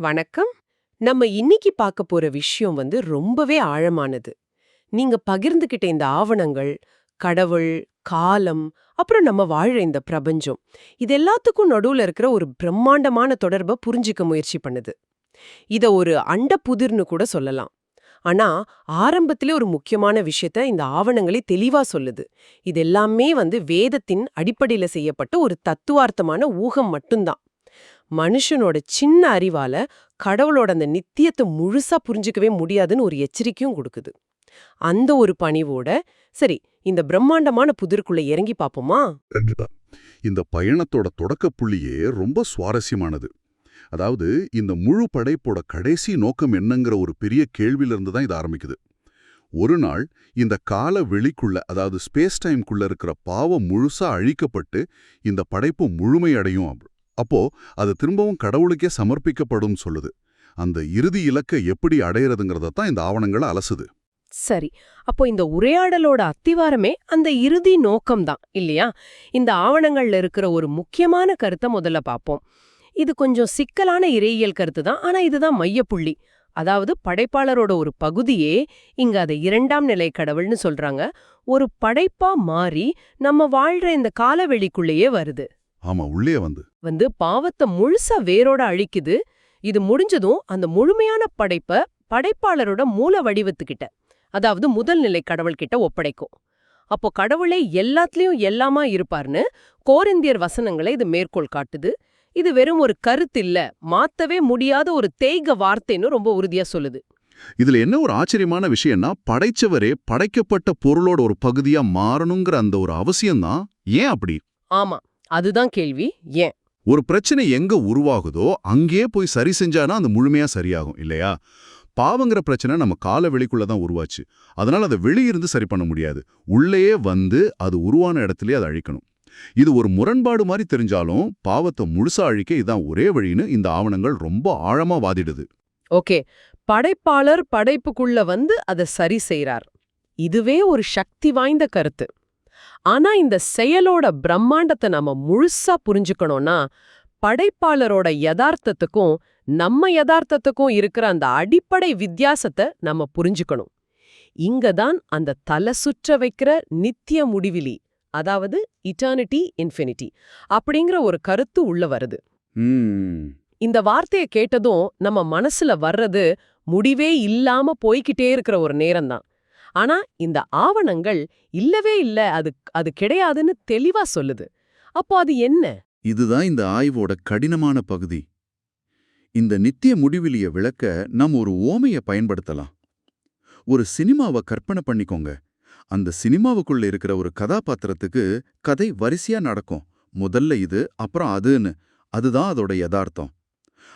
வணக்கம். நம்ம இன்னைக்கு பார்க்க போற விஷயம் வந்து ரொம்பவே ஆழமானது. நீங்க பகிர்ந்துகிட்ட இந்த ஆவணங்கள் கடவுள் காலம் அப்புறம் நம்ம வாழ்ற இந்த பிரபஞ்சம் இது எல்லாத்துக்கும் நடுவுல இருக்கிற ஒரு பிரம்மாண்டமான தொடர்பை புரிஞ்சிக்க முயற்சி பண்ணுது. இத ஒரு அண்ட புதிர்னு கூட சொல்லலாம். ஆனா ஆரம்பத்திலே ஒரு முக்கியமான விஷயத்த இந்த ஆவணங்களே தெளிவா சொல்லுது. இது எல்லாமே வந்து வேதத்தின் அடிப்படையில செய்யப்பட்ட ஒரு தத்துவார்த்தமான ஊகம் மட்டும்தான். மனுஷனோட சின்ன அறிவால கடவுளோட அந்த நித்தியத்தை முழுசா புரிஞ்சுக்கவே முடியாதுன்னு ஒரு எச்சரிக்கையும் கொடுக்குது. அந்த ஒரு பணிவோட சரி இந்த பிரம்மாண்டமான புதிருக்குள்ள இறங்கி பாப்போமா இந்த பயணத்தோட தொடக்க புள்ளியே ரொம்ப சுவாரஸ்யமானது. அதாவது இந்த முழு படைப்போட கடைசி நோக்கம் என்னங்கிற ஒரு பெரிய கேள்வியிலிருந்து தான் இது ஆரம்பிக்குது. ஒரு நாள் இந்த கால வெளிக்குள்ள அதாவது ஸ்பேஸ் டைம்குள்ள இருக்கிற பாவம் முழுசா அழிக்கப்பட்டு இந்த படைப்பு முழுமையடையும் அப்படி. அப்போ அது திரும்பவும் கடவுளுக்கே சமர்ப்பிக்கப்படும் சொல்லுது. அந்த இறுதி இலக்கை எப்படி அடையிறதுங்கிறத தான் இந்த ஆவணங்களை அலசுது. சரி அப்போ இந்த உரையாடலோட அத்திவாரமே அந்த இறுதி நோக்கம்தான் இல்லையா? இந்த ஆவணங்கள்ல இருக்கிற ஒரு முக்கியமான கருத்தை முதல்ல பார்ப்போம். இது கொஞ்சம் சிக்கலான இறையியல் கருத்து தான் ஆனா இதுதான் மையப்புள்ளி. அதாவது படைப்பாளரோட ஒரு பகுதியே இங்க அதை இரண்டாம் நிலை கடவுள்னு சொல்றாங்க. ஒரு படைப்பா மாறி நம்ம வாழ்ற இந்த காலவெளிக்குள்ளேயே வருது. ஆமா உள்ளே வந்து. வந்து பாவத்தை முழுசா வேரோட அழிக்குது. இது முடிஞ்சதும் அந்த முழுமையான படைப்ப படைப்பாளரோட மூல வடிவத்துக்கிட்ட அதாவது முதல் நிலை கடவுள்கிட்ட ஒப்படைக்கும். அப்போ கடவுளே எல்லாத்துலயும் எல்லாமா இருப்பார்னு கோரிந்தியர் வசனங்களை இது மேற்கோள் காட்டுது. இது வெறும் ஒரு கருத்தில்ல மாத்தவே முடியாத ஒரு தேய்க வார்த்தைன்னு ரொம்ப உறுதியா சொல்லுது. இதுல என்ன ஒரு ஆச்சரியமான விஷயம்னா படைச்சவரே படைக்கப்பட்ட பொருளோட ஒரு பகுதியா மாறணுங்கிற அந்த ஒரு அவசியம்தான். ஏன் அப்படி? ஆமா அதுதான் கேள்வி. ஏன்? ஒரு பிரச்சனை எங்க உருவாகுதோ அங்கேயே போய் சரி செஞ்சானா அந்த முழுமையா சரியாகும் இல்லையா? பாவங்கிற பிரச்சனை நம்ம கால வெளிக்குள்ள தான் உருவாச்சு. அதனால அதை வெளியிருந்து சரி பண்ண முடியாது. உள்ளேயே வந்து அது உருவான இடத்துலயே அதை அழிக்கணும். இது ஒரு முரண்பாடு மாதிரி தெரிஞ்சாலும் பாவத்தை முழுசா அழிக்க இதான் ஒரே வழின்னு இந்த ஆவணங்கள் ரொம்ப ஆழமா வாதிடுது. ஓகே. படைப்பாளர் படைப்புக்குள்ள வந்து அதை சரி செய்றார். இதுவே ஒரு சக்தி வாய்ந்த கருத்து. ஆனா இந்த செயலோட பிரம்மாண்டத்தை நம்ம முழுசா புரிஞ்சுக்கணும்னா படைப்பாளரோட யதார்த்தத்துக்கும் நம்ம யதார்த்தத்துக்கும் இருக்கிற அந்த அடிப்படை வித்தியாசத்தை நம்ம புரிஞ்சுக்கணும். இங்க தான் அந்த தலை சுற்ற வைக்கிற நித்திய முடிவிலி அதாவது இட்டர்னிட்டி இன்ஃபினிட்டி அப்படிங்கிற ஒரு கருத்து உள்ள வருது. ம். இந்த வார்த்தைய கேட்டதும் நம்ம மனசுல வர்றது முடிவே இல்லாம போய்க்கிட்டே இருக்கிற ஒரு நேரம்தான். ஆனா இந்த ஆவணங்கள் இல்லவே இல்ல அது அது கிடையாதுன்னு தெளிவா சொல்லுது. அப்போ அது என்ன? இதுதான் இந்த ஆய்வோட கடினமான பகுதி. இந்த நித்திய முடிவிலிய விளக்க நாம் ஒரு ஓமைய பயன்படுத்தலாம். ஒரு சினிமாவை கற்பனை பண்ணிக்கோங்க. அந்த சினிமாவுக்குள்ள இருக்கிற ஒரு கதாபாத்திரத்துக்கு கதை வரிசையா நடக்கும். முதல்ல இது அப்புறம் அதுன்னு. அதுதான் அதோட யதார்த்தம்.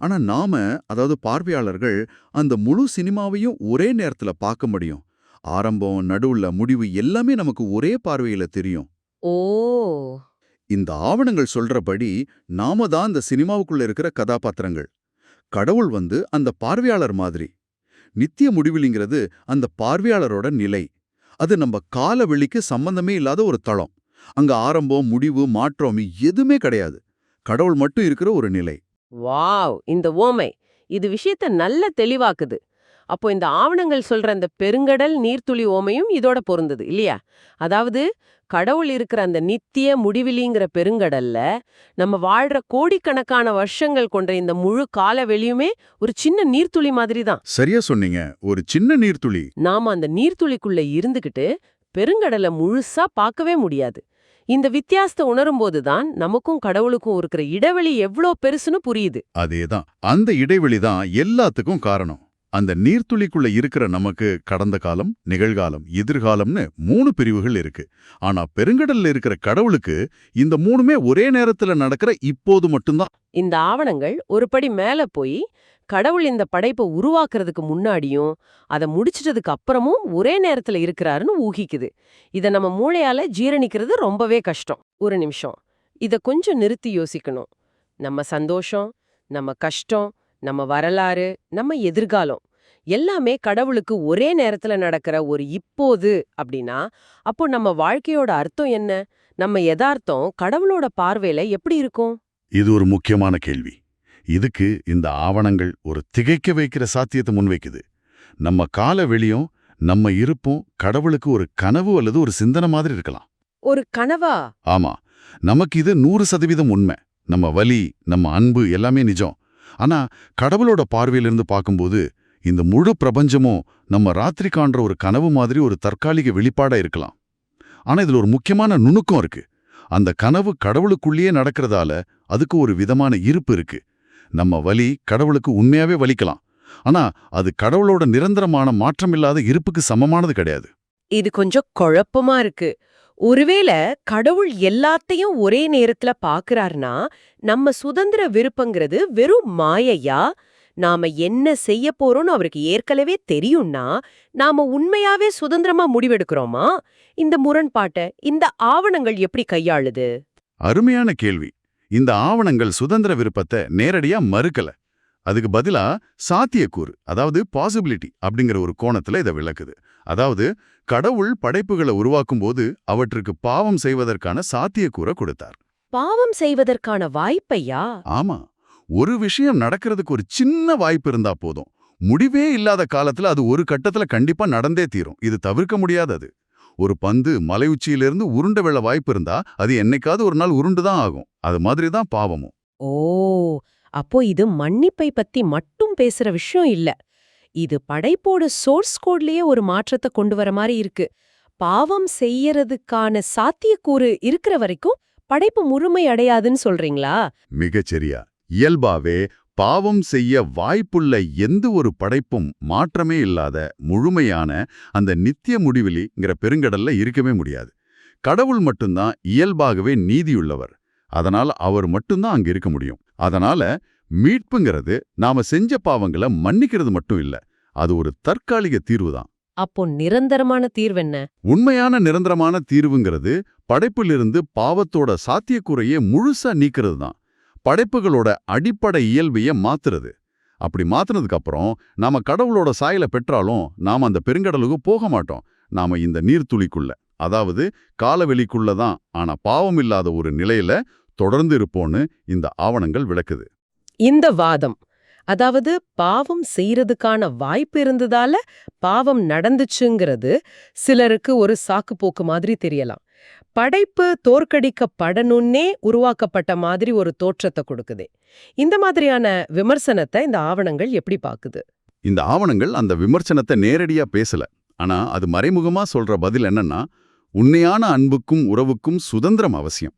ஆனா நாம அதாவது பார்வையாளர்கள் அந்த முழு சினிமாவையும் ஒரே நேரத்துல பார்க்க முடியும். ஆரம்பம் நடுவுல முடிவு எல்லாமே நமக்கு ஒரே பார்வையில தெரியும். ஓ! இந்த ஆவணங்கள் சொல்றபடி நாம தான் அந்த சினிமாவுக்குள்ள இருக்கிற கதாபாத்திரங்கள். கடவுள் வந்து அந்த பார்வையாளர் மாதிரி. நித்திய முடிவிலிங்கிறது அந்த பார்வையாளரோட நிலை. அது நம்ம கால வெளிக்கு சம்பந்தமே இல்லாத ஒரு தளம். அங்க ஆரம்பம் முடிவு மாற்றம் எதுவுமே கிடையாது. கடவுள் மட்டும் இருக்கிற ஒரு நிலை. வாவ்! இந்த ஓமை இது விஷயத்த நல்ல தெளிவாக்குது. அப்போ இந்த ஆவணங்கள் சொல்ற அந்த பெருங்கடல் நீர்த்துளி ஓமையும் இதோட பொருந்தது இல்லையா? அதாவது கடவுள் இருக்கிற அந்த நித்திய முடிவிலிங்கிற பெருங்கடல்ல நம்ம வாழ்ற கோடிக்கணக்கான வருஷங்கள் கொண்ட இந்த முழு கால வெளியுமே ஒரு சின்ன நீர்த்துளி மாதிரி தான் சரியா சொன்னீங்க. ஒரு சின்ன நீர்த்துளி. நாம அந்த நீர்த்துளிக்குள்ள இருந்துகிட்டு பெருங்கடலை முழுசா பார்க்கவே முடியாது. இந்த வித்தியாசத்தை உணரும்போது தான் நமக்கும் கடவுளுக்கும் இருக்கிற இடைவெளி எவ்ளோ பெருசுன்னு புரியுது. அதேதான். அந்த இடைவெளி தான் எல்லாத்துக்கும் காரணம். அந்த நீர்த்துளிக்குள்ள இருக்கிற நமக்கு கடந்த காலம் நிகழ்காலம் எதிர்காலம்னு மூணு பிரிவுகள் இருக்கு. ஆனா பெருங்கடல்ல இருக்கிற கடவுளுக்கு இந்த மூணுமே ஒரே நேரத்துல நடக்கிற இப்போது மட்டும்தான். இந்த ஆவணங்கள் ஒரு படி மேல போய் கடவுள் இந்த படைப்பை உருவாக்குறதுக்கு முன்னாடியும் அதை முடிச்சிட்டதுக்கு அப்புறமும் ஒரே நேரத்துல இருக்கிறாருன்னு ஊகிக்குது. இத நம்ம மூளையால ஜீரணிக்கிறது ரொம்பவே கஷ்டம். ஒரு நிமிஷம். இத கொஞ்சம் நிறுத்தி யோசிக்கணும். நம்ம சந்தோஷம் நம்ம கஷ்டம் நம்ம வரலாறு நம்ம எதிர்காலம் எல்லாமே கடவுளுக்கு ஒரே நேரத்துல நடக்கிற ஒரு இப்போது அப்படின்னா அப்போ நம்ம வாழ்க்கையோட அர்த்தம் என்ன? நம்ம யதார்த்தம் கடவுளோட பார்வையில எப்படி இருக்கும்? இது ஒரு முக்கியமான கேள்வி. இதுக்கு இந்த ஆவணங்கள் ஒரு திகைக்க வைக்கிற சாத்தியத்தை முன்வைக்குது. நம்ம கால வெளியும் நம்ம இருப்பும் கடவுளுக்கு ஒரு கனவு அல்லது ஒரு சிந்தனை மாதிரி இருக்கலாம். ஒரு கனவா? ஆமா. நமக்கு இது நூறு சதவீதம் உண்மை. நம்ம வலி நம்ம அன்பு எல்லாமே நிஜம். ஆனா கடவுளோட பார்வையிலிருந்து பார்க்கும்போது இந்த முழு பிரபஞ்சமும் நம்ம ராத்திரி காண்ற ஒரு கனவு மாதிரி ஒரு தற்காலிக வெளிப்பாடா இருக்கலாம். ஆனா இதுல ஒரு முக்கியமான நுணுக்கம் இருக்கு. அந்த கனவு கடவுளுக்குள்ளேயே நடக்கிறதால அதுக்கு ஒரு விதமான இருப்பு இருக்கு. நம்ம வலி கடவுளுக்கு உண்மையாவே வலிக்கலாம். ஆனா அது கடவுளோட நிரந்தரமான மாற்றமில்லாத இருப்புக்கு சமமானது கிடையாது. இது கொஞ்சம் குழப்பமா இருக்கு. ஒருவேளை கடவுள் எல்லாத்தையும் ஒரே நேரத்துல பாக்குறாருனா நம்ம சுதந்திர விருப்பங்கிறது வெறும் மாயையா? நாம என்ன செய்ய போறோம்னு அவருக்கு ஏற்கனவே தெரியும்னா நாம உண்மையாவே சுதந்திரமா முடிவெடுக்கிறோமா? இந்த முரண்பாட்டை இந்த ஆவணங்கள் எப்படி கையாளுது? அருமையான கேள்வி. இந்த ஆவணங்கள் சுதந்திர விருப்பத்தை நேரடியா மறுக்கல. அதுக்கு பதிலா சாத்தியக்கூறு அதாவது பாசிபிலிட்டி அப்படிங்கிற ஒரு கோணத்துல இதை விளக்குது. அதாவது கடவுள் படைப்புகளை உருவாக்கும்போது அவற்றுக்கு பாவம் செய்வதற்கான சாத்தியக்கூறை கொடுத்தார். பாவம் செய்வதற்கான வாய்ப்பையா? ஆமா. ஒரு விஷயம் நடக்கிறதுக்கு ஒரு சின்ன வாய்ப்பு இருந்தா போதும். முடிவே இல்லாத காலத்துல அது ஒரு கட்டத்துல கண்டிப்பா நடந்தே தீரும். இது தவிர்க்க முடியாதது. ஒரு பந்து மலை உச்சியிலிருந்து உருண்ட வெள்ள வாய்ப்பு இருந்தா அது என்னைக்காவது ஒரு நாள் உருண்டுதான் ஆகும். அது மாதிரி தான் பாவமும். ஓ அப்போ இது மன்னிப்பை பத்தி மட்டும் பேசுற விஷயம் இல்ல. இது படைப்போட சோர்ஸ் கோட்லயே ஒரு மாற்றத்தை கொண்டு வர மாதிரி இருக்கு. பாவம் செய்யறதுக்கான சாத்தியக்கூறு இருக்கிற வரைக்கும் படைப்பு முழுமை அடையாதுன்னு சொல்றீங்களா? மிகச்சரியா இயல்பாவே பாவம் செய்ய வாய்ப்புள்ள எந்த ஒரு படைப்பும் மாற்றமே இல்லாத முழுமையான அந்த நித்திய முடிவிலிங்கிற பெருங்கடல்ல இருக்கவே முடியாது. கடவுள் மட்டும்தான் இயல்பாகவே நீதியுள்ளவர். அதனால அவர் மட்டும்தான் அங்க இருக்க முடியும். அதனால மீட்புங்கிறது நாம செஞ்ச பாவங்களை மன்னிக்கிறது மட்டும் இல்ல அது ஒரு தற்காலிக தீர்வுதான். அப்போ நிரந்தரமான தீர்வென்ன உண்மையான நிரந்தரமான தீர்வுங்கிறது படைப்பிலிருந்து பாவத்தோட சாத்தியக்கூறையே முழுசா நீக்கிறது தான் படைப்புகளோட அடிப்படை இயல்பைய மாத்துறது. அப்படி மாத்துனதுக்கு அப்புறம் நாம கடவுளோட சாயலை பெற்றாலும் நாம அந்த பெருங்கடலுக்கு போக மாட்டோம். நாம இந்த நீர்த்துளிக்குள்ள அதாவது காலவெளிக்குள்ள தான் ஆனா பாவம் இல்லாத ஒரு நிலையில தொடர்ந்து இருப்போம்னு இந்த ஆவணங்கள் விளக்குது. இந்த வாதம் அதாவது பாவம் செய்யறதுக்கான வாய்ப்பு இருந்ததால பாவம் நடந்துச்சுங்கிறது சிலருக்கு ஒரு சாக்குப்போக்கு மாதிரி தெரியலாம். படைப்பு தோற்கடிக்கப்படணும்னே உருவாக்கப்பட்ட மாதிரி ஒரு தோற்றத்தை கொடுக்குதே. இந்த மாதிரியான விமர்சனத்தை இந்த ஆவணங்கள் எப்படி பாக்குது இந்த ஆவணங்கள் அந்த விமர்சனத்தை நேரடியா பேசல. ஆனா அது மறைமுகமா சொல்ற பதில் என்னன்னா உண்மையான அன்புக்கும் உறவுக்கும் சுதந்திரம் அவசியம்.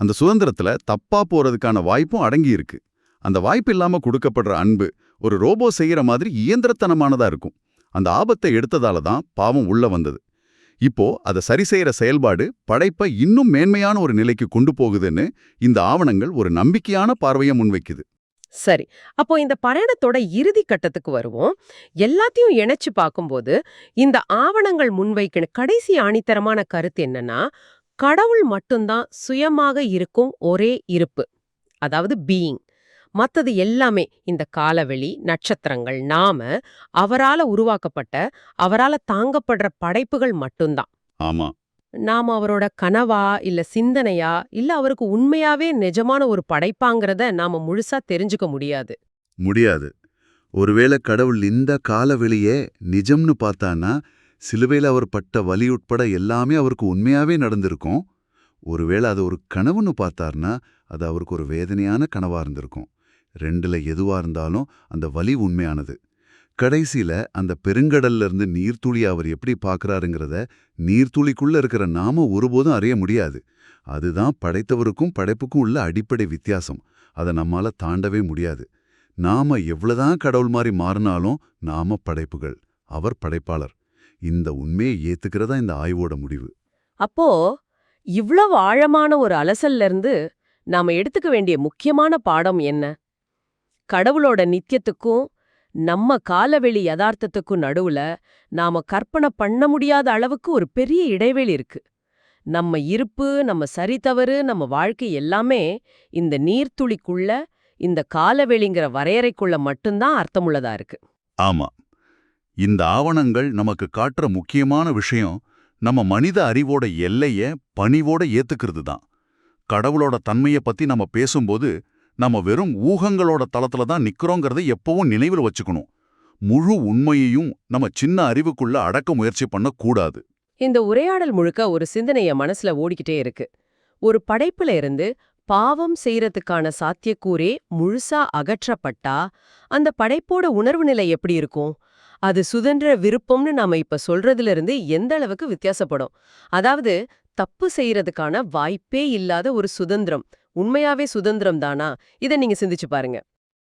அந்த சுதந்திரத்துல தப்பா போறதுக்கான வாய்ப்பும் அடங்கி இருக்கு. அந்த வாய்ப்பு இல்லாம கொடுக்கப்படுற அன்பு ஒரு ரோபோ செய்யற மாதிரி இயந்திரத்தனமானதா இருக்கும். அந்த ஆபத்தை எடுத்ததால தான் பாவம் உள்ள வந்தது. இப்போ அதை சரி செய்யற செயல்பாடு படைப்பை இன்னும் மேன்மையான ஒரு நிலைக்கு கொண்டு போகுதுன்னு இந்த ஆவணங்கள் ஒரு நம்பிக்கையான பார்வையை முன்வைக்குது. சரி. அப்போ இந்த பயணத்தோட இறுதி கட்டத்துக்கு வருவோம். எல்லாத்தையும் இணைச்சு பார்க்கும்போது இந்த ஆவணங்கள் முன்வைக்கிற கடைசி ஆணித்தரமான கருத்து என்னன்னா கடவுள் மட்டும்தான் சுயமாக இருக்கும் ஒரே இருப்பு. அதாவது பீயிங் மத்தது எல்லாமே இந்த காலவெளி நட்சத்திரங்கள் நாம அவரால உருவாக்கப்பட்ட அவரால தாங்கப்படுற படைப்புகள் மட்டும்தான். ஆமா. நாம அவரோட கனவா இல்ல சிந்தனையா இல்ல அவருக்கு உண்மையாவே நிஜமான ஒரு படைப்பாங்கிறத நாம முழுசா தெரிஞ்சுக்க முடியாது. முடியாது. ஒருவேளை கடவுள் இந்த காலவெளியே நிஜம்னு பார்த்தான்னா சிலுவையில் அவர் பட்ட வலி உட்பட எல்லாமே அவருக்கு உண்மையாவே நடந்திருக்கும். ஒருவேளை அது ஒரு கனவுன்னு பார்த்தார்னா அது அவருக்கு ஒரு வேதனையான கனவா இருந்திருக்கும். ரெண்டுல எதுவா இருந்தாலும் அந்த வலி உண்மையானது. கடைசியில் அந்த பெருங்கடல்ல இருந்து அவர் எப்படி பார்க்குறாருங்கிறத நீர்த்துளிக்குள்ளே இருக்கிற நாம ஒருபோதும் அறிய முடியாது. அதுதான் படைத்தவருக்கும் படைப்புக்கும் உள்ள அடிப்படை வித்தியாசம். அதை நம்மால் தாண்டவே முடியாது. நாம எவ்வளோதான் கடவுள் மாதிரி மாறினாலும் நாம படைப்புகள். அவர் படைப்பாளர். இந்த உண்மையை ஏத்துக்கிறதா இந்த ஆய்வோட முடிவு. அப்போ இவ்வளவு ஆழமான ஒரு அலசல்ல இருந்து நாம எடுத்துக்க வேண்டிய முக்கியமான பாடம் என்ன? கடவுளோட நித்தியத்துக்கும் நம்ம காலவெளி யதார்த்தத்துக்கும் நடுவுல நாம கற்பனை பண்ண முடியாத அளவுக்கு ஒரு பெரிய இடைவெளி இருக்கு. நம்ம இருப்பு நம்ம சரி தவறு நம்ம வாழ்க்கை எல்லாமே இந்த நீர்த்துளிக்குள்ள இந்த காலவெளிங்கிற வரையறைக்குள்ள மட்டும்தான் அர்த்தமுள்ளதா இருக்கு. ஆமா. இந்த ஆவணங்கள் நமக்கு காட்டுற முக்கியமான விஷயம் நம்ம மனித அறிவோட எல்லைய பணிவோட ஏத்துக்கிறது தான் கடவுளோட தன்மைய பத்தி நம்ம பேசும்போது நம்ம வெறும் ஊகங்களோட தளத்துல தான் நிக்கிறோங்கிறத எப்பவும் நினைவில் வச்சுக்கணும். முழு உண்மையையும் நம்ம சின்ன அறிவுக்குள்ள அடக்க முயற்சி பண்ணக்கூடாது. இந்த உரையாடல் முழுக்க ஒரு சிந்தனைய மனசுல ஓடிக்கிட்டே இருக்கு. ஒரு படைப்புல இருந்து பாவம் செய்யறதுக்கான சாத்தியக்கூறே முழுசா அகற்றப்பட்டா அந்த படைப்போட உணர்வு நிலை எப்படி இருக்கும்? அது சுதந்திர விருப்பம்னு நாம இப்ப சொல்றதுல இருந்து எந்த அளவுக்கு வித்தியாசப்படும். அதாவது தப்பு செய்யறதுக்கான வாய்ப்பே இல்லாத ஒரு சுதந்திரம். உண்மையாவே சுதந்திரம் தானா? இதை நீங்க சிந்திச்சு பாருங்க.